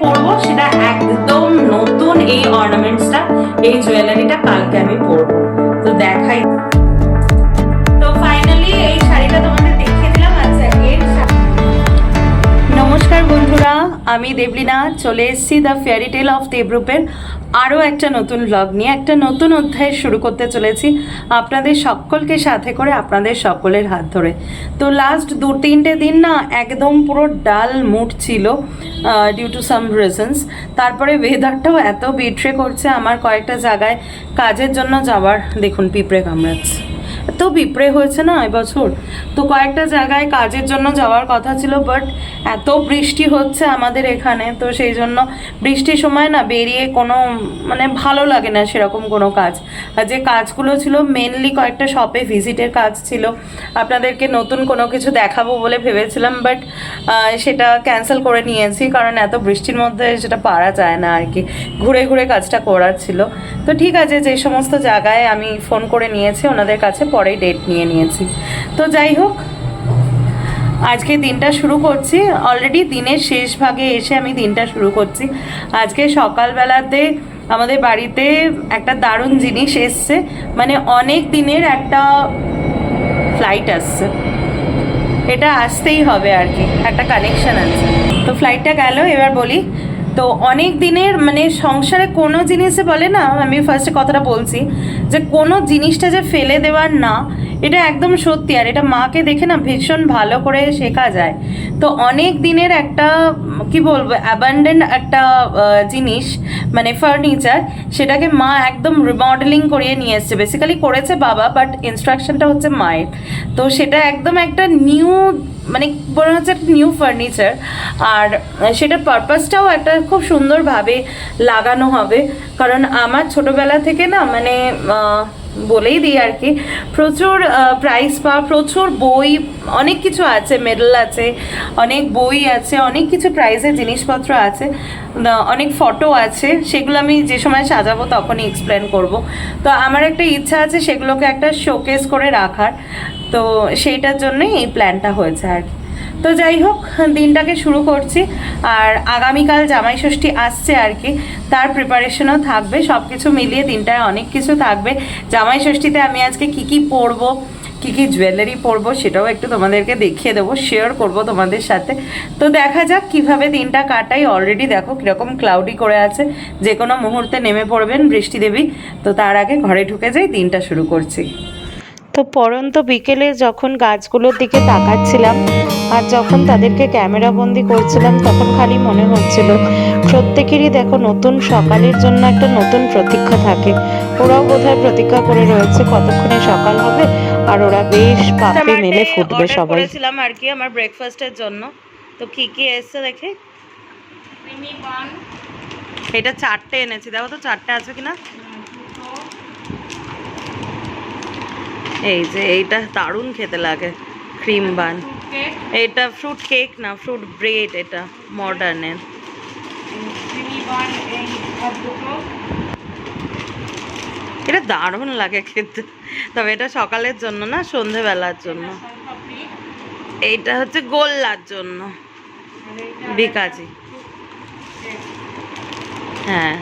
পরবো সেটা একদম নতুন এই অর্নামেন্টসটা এই জুয়েলারিটা কালকে আমি পরবো। আমি দেবলিনা চলে এসেছি দ্য ফেয়ারি টেল অফ দেবরূপের আরও একটা নতুন ব্লগ নিয়ে, একটা নতুন অধ্যায় শুরু করতে চলেছি। আপনাদের সকলকে সাথে করে আপনাদের সকলের হাত ধরে। তো লাস্ট দু তিনটে দিন না একদম পুরো ডাল মুড ছিল ডিউ টু সাম রিজনস তারপরে ওয়েদারটাও এত বিট্রে করছে, আমার কয়েকটা জায়গায় কাজের জন্য যাওয়ার, দেখুন, পিঁপড়ে কামড়াচ্ছে। এত পিঁপড়ে হয়েছে না এবছর? তো কয়েকটা জায়গায় কাজের জন্য যাওয়ার কথা ছিল বাট এত বৃষ্টি হচ্ছে আমাদের এখানে, তো সেই জন্য বৃষ্টির সময় না বেরিয়ে কোনো মানে ভালো লাগে না সেরকম কোনো কাজ। আর যে কাজগুলো ছিল মেনলি কয়েকটা শপে ভিজিটের কাজ ছিল। আপনাদেরকে নতুন কোনো কিছু দেখাবো বলে ভেবেছিলাম বাট সেটা ক্যান্সেল করে নিয়েছি, কারণ এত বৃষ্টির মধ্যে সেটা পারা যায় না আর কি। ঘুরে ঘুরে কাজটা করার ছিল। তো ঠিক আছে, যে সমস্ত জায়গায় আমি ফোন করে নিয়েছি ওনাদের কাছে পরেই ডেট নিয়ে নিয়েছি। তো যাই হোক, আজকে দিনটা শুরু করছি। অলরেডি দিনের শেষ ভাগে এসে আমি দিনটা শুরু করছি। আজকে সকালবেলাতে আমাদের বাড়িতে একটা দারুণ জিনিস এসছে। মানে অনেক দিনের একটা ফ্লাইট আসছে। এটা আসতেই হবে আর কি, একটা কানেকশন আছে। তো ফ্লাইটটা গেল, এবার বলি, তো অনেক দিনের মানে সংসারে কোনো জিনিসে বলে না, আমি ফার্স্টে কথাটা বলছি। যে কোনো জিনিসটা যে ফেলে দেওয়ার না এটা একদম সত্যি। আর এটা মাকে দেখে না ভীষণ ভালো করে শেখা যায়। তো অনেক দিনের একটা, কি বলব অ্যাবান্ডেন্ট একটা জিনিস মানে ফার্নিচার সেটাকে মা একদম রিমডেলিং করিয়ে নিয়ে এসছে। বেসিক্যালি করেছে বাবা বাট ইনস্ট্রাকশনটা হচ্ছে মায়ের। তো সেটা একদম একটা নিউ মানে মনে হচ্ছে একটা নিউ ফার্নিচার আর সেটার পারপাসটাও একটা খুব সুন্দরভাবে লাগানো হবে। কারণ আমার ছোটবেলা থেকে না মানে বলেই দিই আর কি। প্রচুর প্রাইস বা প্রচুর বই, অনেক কিছু আছে মেডেল আছে, অনেক বই আছে, অনেক কিছু প্রাইজের জিনিসপত্র আছে অনেক ফটো আছে, সেগুলো আমি যে সময় সাজাবো তখনই এক্সপ্লেন করব। তো আমার একটা ইচ্ছা আছে সেগুলোকে একটা শোকেস করে রাখার। তো সেইটার জন্যই এই প্ল্যানটা হয়েছে আর কি। তো যাই হোক, দিনটাকে শুরু করছি। আর আগামীকাল জামাই ষষ্ঠী আসছে আর কি, তার প্রিপারেশনও থাকবে। সব কিছু মিলিয়ে দিনটায় অনেক কিছু থাকবে। জামাই ষষ্ঠীতে আমি আজকে কি কি পরবো, কী কী জুয়েলারি পরবো, সেটাও একটু তোমাদেরকে দেখিয়ে দেবো শেয়ার করব তোমাদের সাথে। তো দেখা যাক কীভাবে দিনটা কাটাই। অলরেডি দেখো কীরকম ক্লাউডি করে আছে। যে কোনো মুহূর্তে নেমে পড়বেন বৃষ্টি দেবী। তো তার আগে ঘরে ঢুকে যাই, দিনটা শুরু করছি। তো পরন্ত বিকেলে যখন গাছগুলোর দিকে তাকাচ্ছিলাম আর যখন তাদেরকে ক্যামেরা বন্দি করছিলাম তখন খালি মনে হচ্ছিল প্রত্যেকেরই দেখো নতুন সকালের জন্য একটা নতুন প্রতীক্ষা থাকে। ওরাও বোধহয় প্রতীক্ষা করে রয়েছে কতক্ষণে সকাল হবে আর ওরা বেশ পাপড়ি মেলে ফুটবে সবাই। করেছিলাম আর কি আমার ব্রেকফাস্টের জন্য। তো কি কি এসছে দেখে? এটা চারটে এনেছি। দেখো তো চারটে আছে কিনা? এই যে এইটা দারুণ খেতে লাগে ক্রিম বান এটা ফ্রুট কেক না ফ্রুট ব্রেড এটা মডার্নের এটা দারুণ লাগে খেতে, তবে এটা সকালের জন্য না, সন্ধেবেলার জন্য। এইটা হচ্ছে গোল্লার জন্য, বিকাজি। হ্যাঁ।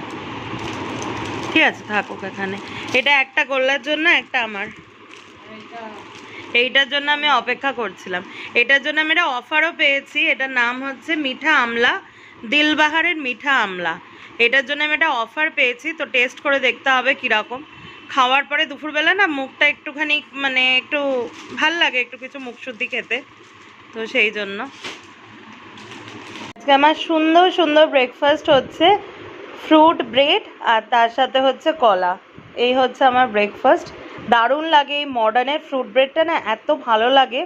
ঠিক আছে, থাকুক এখানে। এটা একটা গোল্লার জন্য, একটা আমার। এইটার জন্য আমি অপেক্ষা করছিলাম। এটার জন্য আমি একটা অফারও পেয়েছি। এটার নাম হচ্ছে মিঠা আমলা, দিলবাহারের মিঠা আমলা। এটার জন্য আমি একটা অফার পেয়েছি, তো টেস্ট করে দেখতে হবে কীরকম। খাওয়ার পরে দুপুরবেলা না মুখটা একটুখানি মানে একটু ভালো লাগে, একটু কিছু মুখ শুদ্ধি খেতে। তো সেই জন্য। আজকে আমার সুন্দর সুন্দর ব্রেকফাস্ট হচ্ছে ফ্রুট ব্রেড আর তার সাথে হচ্ছে কলা। এই হচ্ছে আমার ব্রেকফাস্ট দারুণ লাগে এই মডার্নের ফ্রুট ব্রেডটা না এত ভালো লাগে।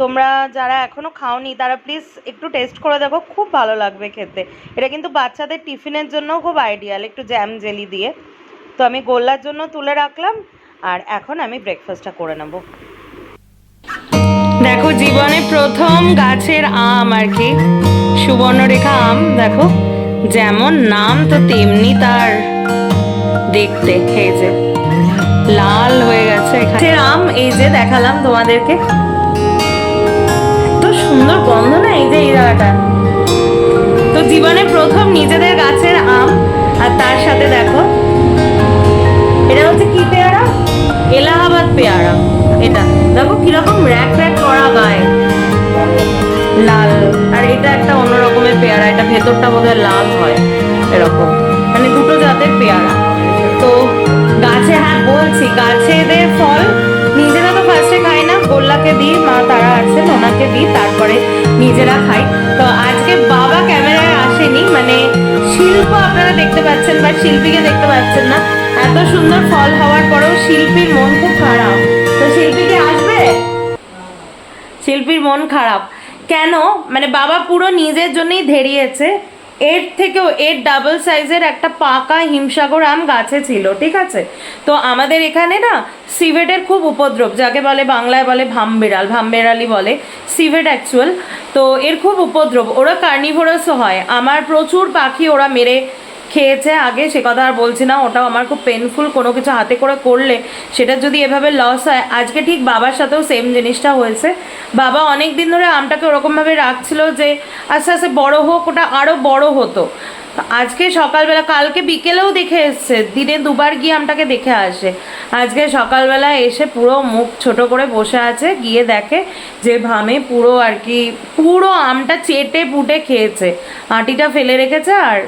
তোমরা যারা এখনও খাওনি, তারা প্লিজ একটু টেস্ট করে দেখো, খুব ভালো লাগবে খেতে। এটা কিন্তু বাচ্চাদের টিফিনের জন্যও খুব আইডিয়াল একটু জ্যাম জেলি দিয়ে। তো আমি গোল্লার জন্য তুলে রাখলাম, আর এখন আমি ব্রেকফাস্টটা করে নেব। দেখো জীবনে প্রথম গাছের আম আর কি, সুবর্ণরেখা আম, দেখো। যেমন নাম তো তেমনি তার দেখতে যে। লাল হয়ে গেছে আম, এই যে দেখালাম তোমাদেরকে। এত সুন্দর গন্ধ না এই যে এই জায়গাটা? তো জীবনে প্রথম নিজেদের গাছের আম, আর তার সাথে দেখো, এটা হচ্ছে কি পেয়ারা? এলাহাবাদ পেয়ারা। এটা, দেখো কীরকম র্যাক র্যাক করা গায়ে। লাল, আর এটা একটা অন্য রকমের পেয়ারা, এটা ভেতরটা বোধহয় লাল হয়, এরকম। মানে দুটো জাতের পেয়ারা। গাছে হ্যাঁ বলছি, গাছে এদের ফল। নিজেরা তো ফার্স্টে খাই না, গোল্লাকে দিই, মা তারা আছেন, ওনাকে দিই, তারপরে নিজেরা খাই। তো আজকে বাবা ক্যামেরায় আসেনি মানে শিল্প আপনারা দেখতে পাচ্ছেন বা শিল্পীকে দেখতে পাচ্ছেন না। এত সুন্দর ফল হওয়ার পরেও শিল্পীর মন খুব খারাপ। তো শিল্পী কি আসবে? শিল্পীর মন খারাপ। কেন? মানে বাবা পুরো নিজের জন্যই ধেরিয়েছে। এর থেকেও এর ডাবল সাইজের একটা পাকা হিমসাগর আম গাছে ছিল, ঠিক আছে? তো আমাদের এখানে না সিভেটের খুব উপদ্রব, যাকে বলে বাংলায় বলে ভামবেড়াল ভামবেড়ালি বলে সিভেট অ্যাকচুয়াল তো এর খুব উপদ্রব। ওরা কার্নিভোরাসও হয়। আমার প্রচুর পাখি ওরা মেরে খেয়েছে আগে, সে কথা আর বলছি না, ওটাও আমার খুব পেনফুল কোনো কিছু হাতে করে করলে সেটা যদি এভাবে লস হয়, আজকে ঠিক বাবার সাথেও সেম জিনিসটা হয়েছে। বাবা অনেক দিন ধরে আমটাকে ওরকমভাবে রাখছিল যে, আস্তে আস্তে বড় হোক, ওটা আরও বড় হতো। আজকে সকালবেলা, কালকে বিকেলেও দেখে এসছে, দিনে দুবার গিয়ে আমটাকে দেখে আসে। আজকে সকালবেলা এসে পুরো মুখ ছোট করে বসে আছে, গিয়ে দেখে যে ভামে পুরো আর কি, পুরো আমটা চেটে পুটে খেয়েছে। আটিটা ফেলে রেখেছে আর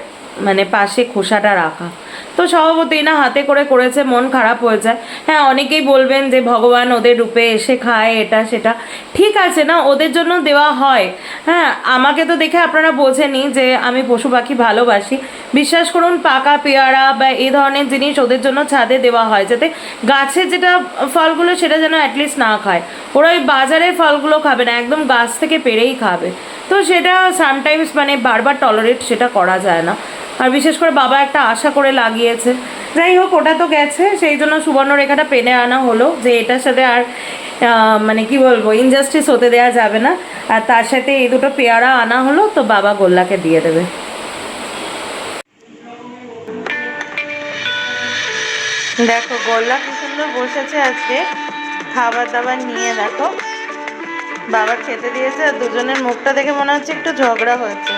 মানে পাশে খোসাটা রাখা। তো স্বভাবতই না, হাতে করে করেছে, মন খারাপ হয়ে যায়। হ্যাঁ অনেকেই বলবেন যে, ভগবান ওদের রূপে এসে খায়, এটা, সেটা। ঠিক আছে না, ওদের জন্য দেওয়া হয়। হ্যাঁ আমাকে তো দেখে আপনারা বোঝেনি যে, আমি পশু পাখি ভালোবাসি। বিশ্বাস করুন, পাকা পেয়ারা বা এই ধরনের জিনিস ওদের জন্য ছাদে দেওয়া হয়, যাতে গাছের যেটা ফলগুলো, সেটা যেন অ্যাটলিস্ট না খায়। ওরা ওই বাজারের ফলগুলো খাবে না, একদম গাছ থেকে পেরেই খাবে। তো সেটা সামটাইমস মানে বারবার টলারেট সেটা করা যায় না। আর বিশেষ করে বাবা একটা আশা করে লাগিয়েছে। যাই হোক, ওটা তো গেছে। সেই জন্য সুবর্ণরেখাটা পেনে আনা হলো যে এটার সাথে আর মানে কি বলব ইনজাস্টিস হতে দেওয়া যাবে না। আর তার সাথে এই দুটো পেয়ারা আনা হলো, তো বাবা গোল্লাকে দিয়ে দেবে। দেখো, গোল্লা কি সুন্দর বসেছে আজকে। খাবার দাবার নিয়ে দেখো। বাবা খেতে দিয়েছে, আর দুজনের মুখটা দেখে মনে হচ্ছে একটু ঝগড়া হয়েছে।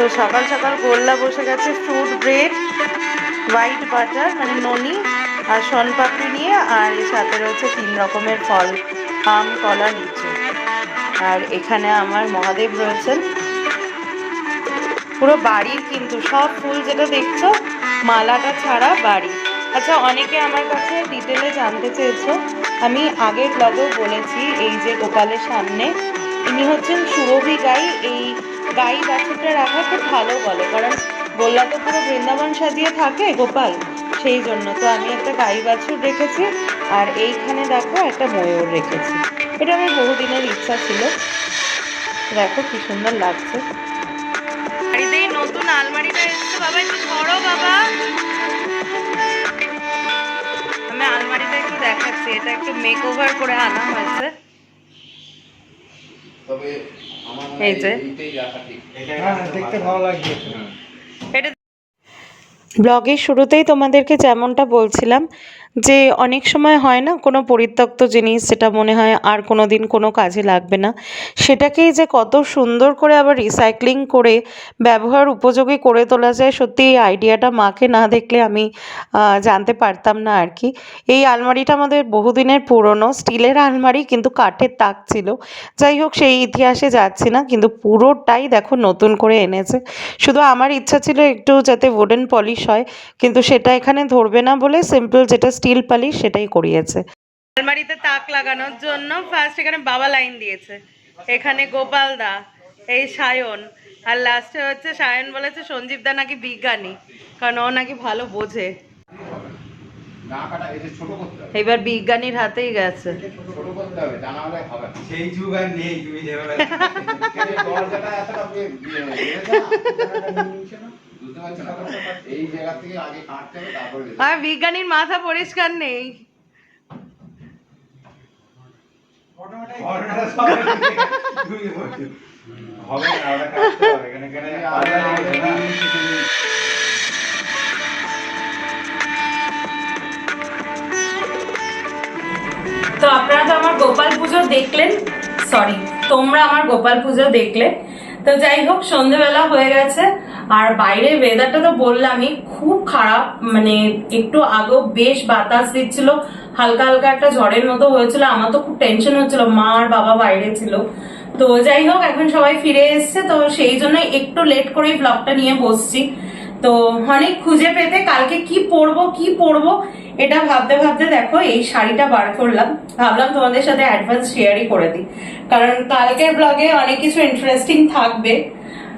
তো সকাল সকাল গোল্লা বসে গেছে ফ্রুট ব্রেড হোয়াইট বাটার মানে ননি আর শনপাপড়ি নিয়ে, আর এর সাথে রয়েছে তিন রকমের ফল, আম, কলা, লিচু। আর এখানে আমার মহাদেব রয়েছেন। পুরো বাড়ির কিন্তু, সব ফুল যেটা দেখছ, মালাটা ছাড়া বাড়ি। আচ্ছা অনেকে আমার কাছে ডিটেলে জানতে চেয়েছো। আমি আগের ব্লগেও বলেছি, এই যে গোপালের সামনে, ইনি হচ্ছেন সুরভি গাই, এই গাই বাছুরটা রাখা খুব ভালো বলে, কারণ গোল্লা তো পুরো বৃন্দাবন সাজিয়ে থাকে গোপাল, সেই জন্য তো আমি একটা গাই বাছুর রেখেছি আর এইখানে দেখো একটা ময়ূর রেখেছি। এটা আমার বহুদিনের ইচ্ছা ছিল। দেখো কি সুন্দর লাগছে। বাড়িতে নতুন আলমারিটা এসেছে বাবা, একটু সরো বাবা। আমি আলমারিটা একটু দেখাচ্ছি, এটা একটু মেক ওভার করে আনা হয়েছে। তবে এই যে। হ্যাঁ দেখতে ভালো লাগছে। এটা ব্লগের শুরুতেই তোমাদেরকে যেমনটা বলছিলাম যে অনেক সময় হয় না, কোনো পরিত্যক্ত জিনিস যেটা মনে হয় আর কোনো দিন কোনো কাজে লাগবে না, সেটাকেই যে কত সুন্দর করে আবার রিসাইক্লিং করে ব্যবহার উপযোগী করে তোলা যায়, সত্যি এই আইডিয়াটা মাকে না দেখলে আমি জানতে পারতাম না আর কি। এই আলমারিটা আমাদের বহুদিনের পুরনো, স্টিলের আলমারি কিন্তু কাঠের তাক ছিল। যাই হোক, সেই ইতিহাসে যাচ্ছি না, কিন্তু পুরোটাই দেখো নতুন করে এনেছে। শুধু আমার ইচ্ছা ছিল একটু যাতে উডেন পলিশ হয়, কিন্তু সেটা এখানে ধরবে না বলে সিম্পল যেটা স্টিল পলিশ সেটাই করিয়েছে আলমারিতে তাক লাগানোর জন্য ফার্স্ট এখানে বাবা লাইন দিয়েছে এখানে গোপাল দা এই সায়ন আর লাস্টে হচ্ছে সায়ন বলেছে সঞ্জীব দা নাকি বিজ্ঞানী কারণ ও নাকি ভালো বোঝে এবার বিজ্ঞানীর হাতেই গেছে সেই আর এই জায়গা থেকে আগে কাটতে হবে তারপরে বিজ্ঞানীর মাথা পরিষ্কার নেই। তো আপনারা তো আমার গোপাল পুজো দেখলেন? সরি তোমরা আমার গোপাল পুজো দেখলে। তো যাই হোক সন্ধেবেলা হয়ে গেছে। আর বাইরে ওয়েদারটা তো বললামই, খুব খারাপ মানে একটু আগেও বেশ বাতাস দিচ্ছিল, হালকা হালকা একটা ঝড়ের মতো হয়েছিল, আমার তো খুব টেনশন হচ্ছিল, মা আর বাবা বাইরে ছিল। তো যাই হোক, এখন সবাই ফিরে এসছে, তো সেই জন্য একটু লেট করেই ব্লগটা নিয়ে বসছি। তো অনেক খুঁজে পেতে কালকে কি পরবো কি পরবো, এটা ভাবতে ভাবতে দেখো, এই শাড়িটা বার করলাম। ভাবলাম তোমাদের সাথে অ্যাডভান্স শেয়ারই করে দিই। কারণ কালকের ব্লগে অনেক কিছু ইন্টারেস্টিং থাকবে।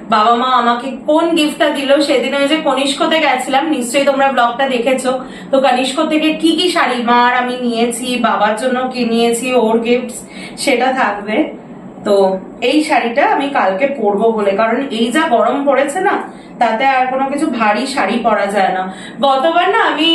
বাবা মা আমাকে কোন গিফটটা দিল সেদিন ওই যে কনিষ্কতে গেছিলাম, নিশ্চয়ই তোমরা ব্লগটা দেখেছ। তো কনিষ্ক থেকে কি কি শাড়ি মার আমি নিয়েছি, বাবার জন্য কি নিয়েছি, ওর গিফট সেটা থাকবে। তো এই শাড়িটা আমি কালকে পরবো বলে, কারণ এই যা গরম পড়েছে না, তাতে আর কোনো কিছু ভারী শাড়ি পরা যায় না। গতবার না আমি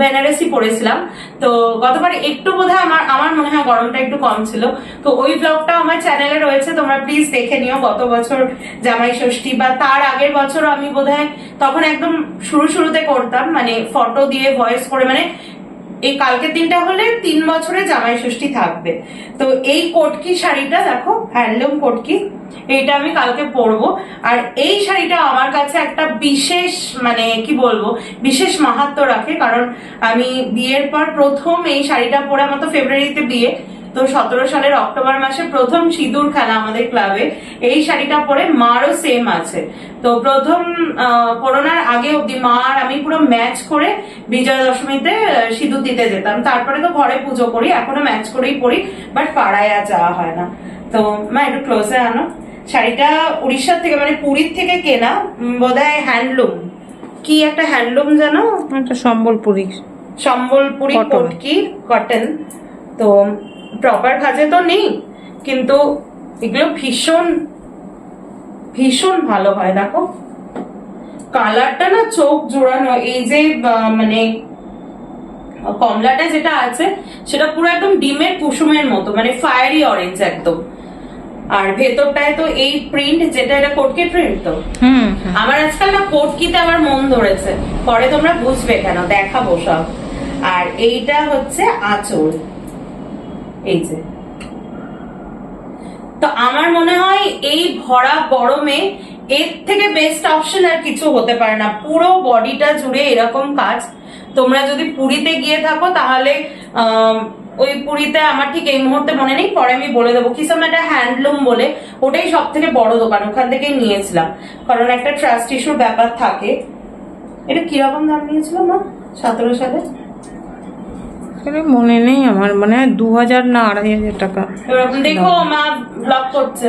বেনারসি পরেছিলাম, তো গতবার একটু বোধহয় আমার আমার মনে হয় গরমটা একটু কম ছিল। তো ওই ব্লগটা আমার চ্যানেলে রয়েছে, তোমরা প্লিজ দেখে নিও, গত বছর জামাই ষষ্ঠী বা তার আগের বছর আমি বোধহয় তখন একদম শুরু শুরুতে করতাম মানে ফটো দিয়ে ভয়েস করে মানে এই কালকের দিনটা হলে তিন বছরে জামাই ষষ্ঠী থাকবে। তো এই কটকি শাড়িটা দেখো, হ্যান্ডলুম কটকি, এইটা আমি কালকে পরবো। আর এই শাড়িটা আমার কাছে একটা বিশেষ মানে কি বলব, বিশেষ মাহাত্ম রাখে। কারণ আমি বিয়ের পর প্রথম এই শাড়িটা পরে আমার তো ফেব্রুয়ারিতে বিয়ে। তো সতেরো সালের অক্টোবর মাসে প্রথম সিঁদুর খেলা আমাদের ক্লাবে। এই শাড়িটা পরে মারও সেম আছে। তো প্রথম করোনার আগে অব্দি মা আর আমি পুরো ম্যাচ করে বিজয়া দশমীতে সিঁদুর দিতে যেতাম। তারপরে তো ঘরে পুজো করি এখনও ম্যাচ করেই পড়ি বাট পাড়ায় আর যাওয়া হয় না। তো মা একটু ক্লোজে আনো। শাড়িটা উড়িষ্যার থেকে মানে পুরীর থেকে কেনা বোধহয় হ্যান্ডলুম। কি একটা হ্যান্ডলুম জানো? সম্বলপুরি। সম্বলপুরি. কটকি কটন তো প্রপার ভাজে তো নেই কিন্তু এগুলো ভীষণ ভীষণ ভালো হয় দেখো। কালারটা না চোখ জোড়ানো এই যে মানে কমলাটা যেটা আছে সেটা পুরো একদম ডিমের কুসুমের মতো মানে ফায়ারি অরেঞ্জ একদম। আর ভেতরটায় তো এই প্রিন্ট যেটা এটা কোটকি প্রিন্ট তো? হুম। আমার আজকাল না কোটকিতে আমার মন ধরেছে। পরে তোমরা বুঝবে কেন দেখাবো সব। আর এইটা হচ্ছে আঁচল। এই যে। তো আমার মনে হয় এই ভরা গরমে এর থেকে বেস্ট অপশন আর কিছু হতে পারে না। পুরো বডিটা জুড়ে এরকম কাজ। তোমরা যদি পুরীতে গিয়ে থাকো তাহলে ওই পুরীতে আমার ঠিক এই মুহূর্তে মনে নেই, পরে আমি বলে দেবো। কিসম একটা হ্যান্ডলুম বলে, ওটাই সব থেকে বড় দোকান। ওখান থেকেই নিয়েছিলাম। কারণ একটা ট্রাস্ট ইস্যুর ব্যাপার থাকে। এটা কীরকম দাম নিয়েছিল মা? সতেরো সালে? সেটা মনে নেই আমার মানে দু হাজার না আড়াই হাজার টাকা। দেখো মা ব্লগ করছে।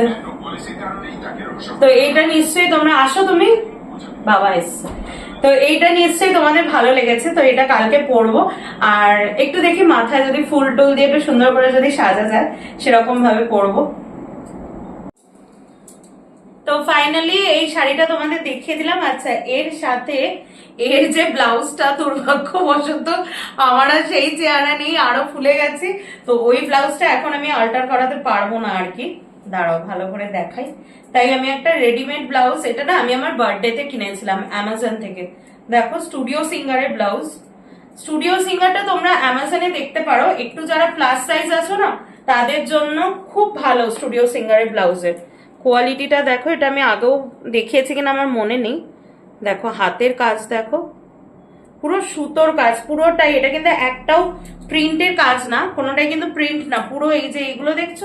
তো এইটা নিশ্চয়ই তোমরা আসো তুমি। বাবা এসছে। তো এইটা নিশ্চয়ই তোমাদের ভালো লেগেছে তো এটা কালকে পরবো। আর একটু দেখি মাথায় যদি ফুল টুল দিয়ে একটু সুন্দর করে যদি সাজা যায় সেরকম ভাবে পরবো। তো ফাইনালি এই শাড়িটা তোমাদের দেখিয়ে দিলাম। আচ্ছা এর সাথে এর যে ব্লাউজটা দুর্ভাগ্যবশত আমার আর সেই চেহারা নেই, আরও ফুলে গেছে। তো ওই ব্লাউজটা এখন আমি অল্টার করাতে পারব না আর কি। দাঁড়াও, ভালো করে দেখাই। তাই আমি একটা রেডিমেড ব্লাউজ এটা না আমি আমার বার্থডেতে কিনেছিলাম অ্যামাজন থেকে। দেখো স্টুডিও সিঙ্গারের ব্লাউজ স্টুডিও সিঙ্গারটা তোমরা অ্যামাজনে দেখতে পারো। একটু যারা প্লাস সাইজ আছো না, তাদের জন্য খুব ভালো স্টুডিও সিঙ্গারের ব্লাউজের কোয়ালিটিটা দেখো, এটা আমি আগেও দেখিয়েছি কিনা আমার মনে নেই। দেখো, হাতের কাজ দেখো, পুরো সুতোর কাজ, পুরোটাই। এটা কিন্তু একটাও প্রিন্টের কাজ না, কোনোটাই কিন্তু প্রিন্ট না, পুরো এই যে এইগুলো দেখছ?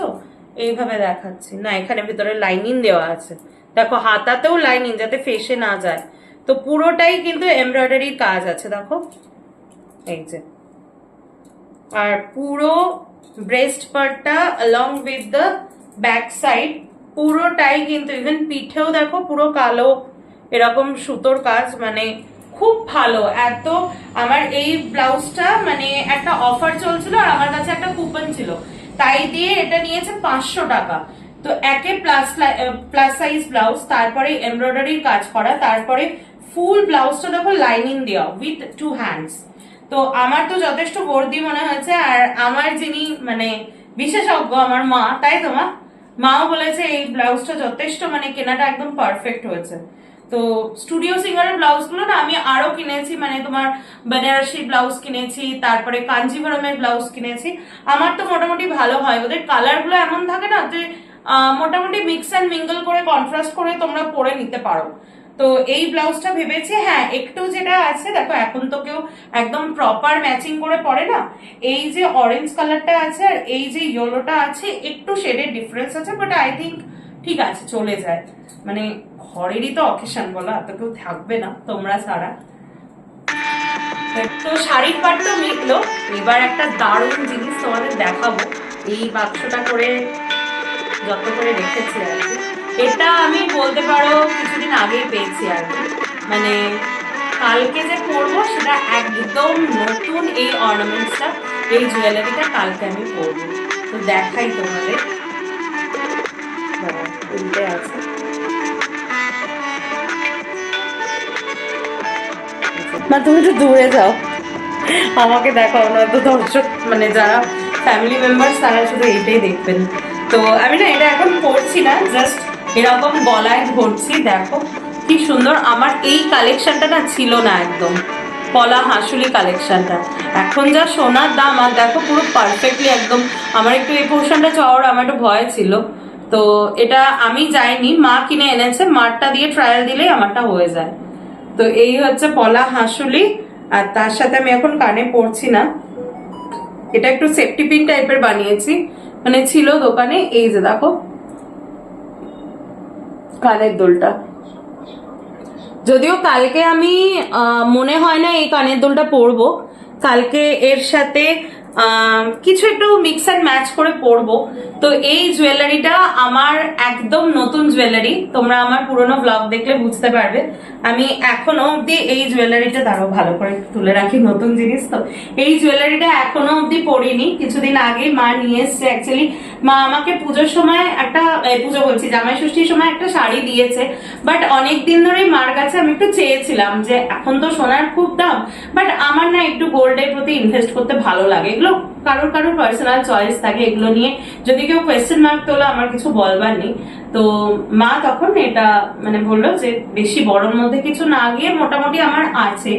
এইভাবে দেখাচ্ছি। না, এখানে ভিতরে লাইনিং দেওয়া আছে। দেখো, হাতাতেও লাইনিং যাতে ফেসে না যায়। তো পুরোটাই কিন্তু এমব্রয়ডারির কাজ আছে, দেখো। এই যে। আর পুরো ব্রেস্ট পার্টটা along with the back side পুরোটাই কিন্তু ইভেন পিঠেও দেখো পুরো কালো, এরকম সুতোর কাজ মানে খুব ভালো। এত আমার এই ব্লাউজটা মানে একটা অফার চলছিল আর আমার কাছে একটা কুপন ছিল। তাই দিয়ে এটা নিয়েছে পাঁচশো টাকা। তো একে প্লাস প্লাস সাইজ ব্লাউজ, তারপরে এমব্রয়ডারির কাজ করা, তারপরে ফুল ব্লাউজটা দেখো লাইনিং দেওয়া উইথ টু হ্যান্ডস তো আমার তো যথেষ্ট বর্দি মনে হয়েছে, আর আমার যিনি মানে বিশেষজ্ঞ, আমার মা, তাই তো মা মাও বলেছে এই ব্লাউজটা যথেষ্ট মানে কেনাটা একদম পারফেক্ট হয়েছে। তো স্টুডিও সিঙ্গারের ব্লাউজগুলো না আমি আরও কিনেছি মানে তোমার বেনারসি ব্লাউজ কিনেছি, তারপরে কাঞ্জিভরমের ব্লাউজ কিনেছি। আমার তো মোটামুটি ভালো হয়। ওদের কালারগুলো এমন থাকে না যে মোটামুটি মিক্স অ্যান্ড মিঙ্গল করে কন্ট্রাস্ট করে তোমরা পরে নিতে পারো। তো এই ব্লাউজটা ভেবেছি হ্যাঁ একটু যেটা আছে, দেখো, এখন তো কেউ একদম প্রপার ম্যাচিং করে পরে না। এই যে অরেঞ্জ কালারটা আছে আর এই যে ইয়েলোটা আছে, একটু শেডের ডিফারেন্স আছে বাট আই থিঙ্ক ঠিক আছে, চলে যায়। মানে ঘরেরই তো অকেশন বলো এত কেউ থাকবে না, তোমরা ছাড়া। তো শাড়ির পাট তো মিটলো, এবার একটা দারুণ জিনিস তোমাদের দেখাবো। এই বাক্সটা করে যত করে রেখেছি আর কি। এটা আমি বলতে পারো কিছুদিন আগেই পেয়েছি আর মানে কালকে যে পরবো সেটা একদম নতুন এই অর্নামেন্টসটা এই জুয়েলারিটা কালকে আমি পরবো। তো দেখাই তোমাদের। উল্টে আছে। মা, তুমি একটু দূরে যাও। আমাকে দেখাও না তো দর্শক মানে যারা ফ্যামিলি মেম্বার্স তারা শুধু এইটাই দেখবেন। তো আমি না এটা এখন পড়ছি না জাস্ট এরকম গলায় ধরছি, দেখো। কি সুন্দর, আমার এই কালেকশনটা না ছিল না একদম। পলা হাঁসুলি কালেকশনটা এখন যা সোনার দাম, আর দেখো পুরো পারফেক্টলি একদম। আমার একটু এই পোর্শনটা চাওয়ার আমার একটু ভয় ছিল। তো এটা আমি যাইনি, মা কিনে এনেছে, মারটা দিয়ে ট্রায়াল দিলেই আমারটা হয়ে যায়। তো এই হচ্ছে পলা হাঁসুলি, আর তার সাথে আমি এখন কানে পড়ছি না। এটা একটু সেফটি পিন টাইপের বানিয়েছি। মানে ছিল দোকানে, এই যে দেখো। কানের দোলটা। যদিও কালকে আমি মনে হয় না এই কানের দোলটা পরবো। কালকে এর সাথে কিছু একটু মিক্স অ্যান্ড ম্যাচ করে পরবো। তো এই জুয়েলারিটা আমার একদম নতুন জুয়েলারি তোমরা আমার পুরোনো ব্লগ দেখলে বুঝতে পারবে। আমি এখনও অবধি এই জুয়েলারিটা দাঁড়াও, ভালো করে তুলে রাখি নতুন জিনিস তো। এই জুয়েলারিটা এখনও অবধি পরিনি। কিছুদিন আগে মা নিয়ে এসছে অ্যাকচুয়ালি মা আমাকে পুজোর সময় একটা পুজো বলছি, জামাই ষষ্ঠীর সময় একটা শাড়ি দিয়েছে। বাট অনেক দিন ধরেই মার কাছে আমি একটু চেয়েছিলাম যে, এখন তো সোনার খুব দাম। বাট আমার না একটু গোল্ডের প্রতি ইনভেস্ট করতে ভালো লাগে। এগুলো কারোর কারোর পার্সোনাল চয়েস থাকে, এগুলো নিয়ে। যদি কেউ কোয়েশ্চেন মার্ক তোলা, আমার কিছু বলবার নেই। তো মা তখন এটা মানে বলল যে, বেশি বড়র মধ্যে কিছু না গিয়ে মোটামুটি আমার আছে।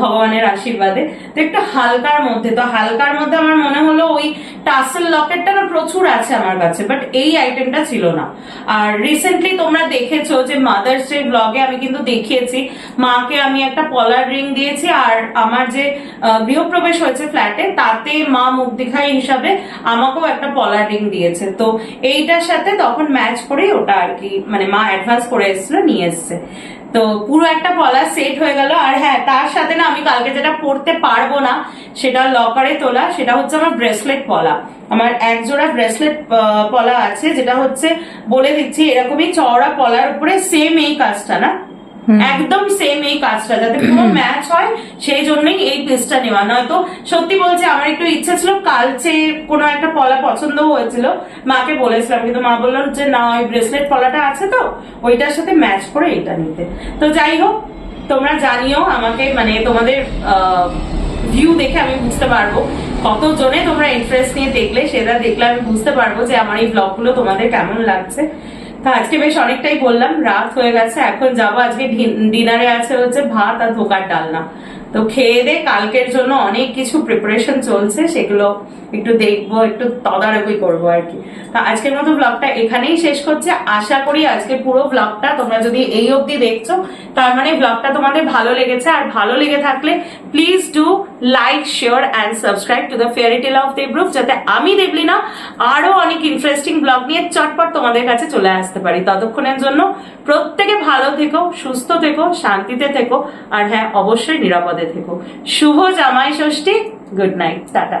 ভগবানের আশীর্বাদে। তো একটু হালকার মধ্যে, তো হালকার মধ্যে আমার মনে হলো ওই টাসেল লকেটটা না প্রচুর আছে আমার কাছে বাট এই আইটেমটা ছিল না। আর রিসেন্টলি তোমরা দেখেছ যে মাদার্স ডে ব্লগে আমি কিন্তু দেখিয়েছি, মাকে আমি একটা পলার রিং দিয়েছি, আর আমার যে গৃহপ্রবেশ হয়েছে ফ্ল্যাটে তাতে মা মুখ দেখাই হিসাবে আমাকেও একটা পলার রিং দিয়েছে। তো এইটার সাথে তখন ম্যাচ করেই ওটা আর কি মানে মা অ্যাডভান্স করে এসেছিল, নিয়ে এসছে। তো পুরো একটা পলা সেট হয়ে গেল। আর হ্যাঁ তার সাথে না আমি কালকে যেটা পরতে পারব না, সেটা লকারে তোলা, সেটা হচ্ছে আমার ব্রেসলেট পলা। আমার এক জোড়া ব্রেসলেট পলা আছে, যেটা হচ্ছে বলে দিচ্ছি, এরকমই চওড়া পলার উপরে সেম এই কাজটা না? একদম সেম এই কাজটা যাতে পুরো ম্যাচ হয় সেই জন্যই এই পিসটা নেওয়া। নয়তো সত্যি বলছে আমার একটু ইচ্ছা ছিল কালচে কোনো একটা পলা পছন্দ হয়েছিল মাকে বলেছিলাম কিন্তু মা বলল যে না ওই ব্রেসলেট পলাটা আছে তো ওইটার সাথে ম্যাচ করে এটা নিতে। তো যাই হোক তোমরা জানিও আমাকে মানে তোমাদের ভিউ দেখে আমি বুঝতে পারব। কত জনে তোমরা ইন্টারেস্ট নিয়ে দেখলে সেটা দেখলে আমি বুঝতে পারব যে আমার এই ব্লগগুলো তোমাদের কেমন লাগছে। তো আজকে বেশ অনেকটাই বললাম, রাত হয়ে গেছে, এখন যাব। আজকে ডিনারে আছে হচ্ছে ভাত আর ধোকার ডালনা। তো খেয়ে দে, কালকের জন্য অনেক কিছু প্রিপারেশন চলছে, সেগুলো একটু দেখব, একটু তদারকি করব আর কি। তো আজকের মতো ব্লগটা এখানেই শেষ করছে। আশা করি আজকে পুরো ব্লগটা তোমরা যদি এই অবধি দেখছ, তার মানে ব্লগটা তোমাদের ভালো লেগেছে। আর ভালো লেগে থাকলে please do like share and subscribe to the fairy tale of Debrup যাতে আমি দেখলি না, আরও অনেক ইন্টারেস্টিং ব্লগ নিয়ে চটপট তোমাদের কাছে চলে আসতে পারি। ততক্ষণের জন্য প্রত্যেকে ভালো থেকো, সুস্থ থেকো, শান্তিতে থেকো, আর হ্যাঁ অবশ্যই নিরাপদে থেকো। শুভ জামাই ষষ্ঠী, গুড নাইট, টাটা।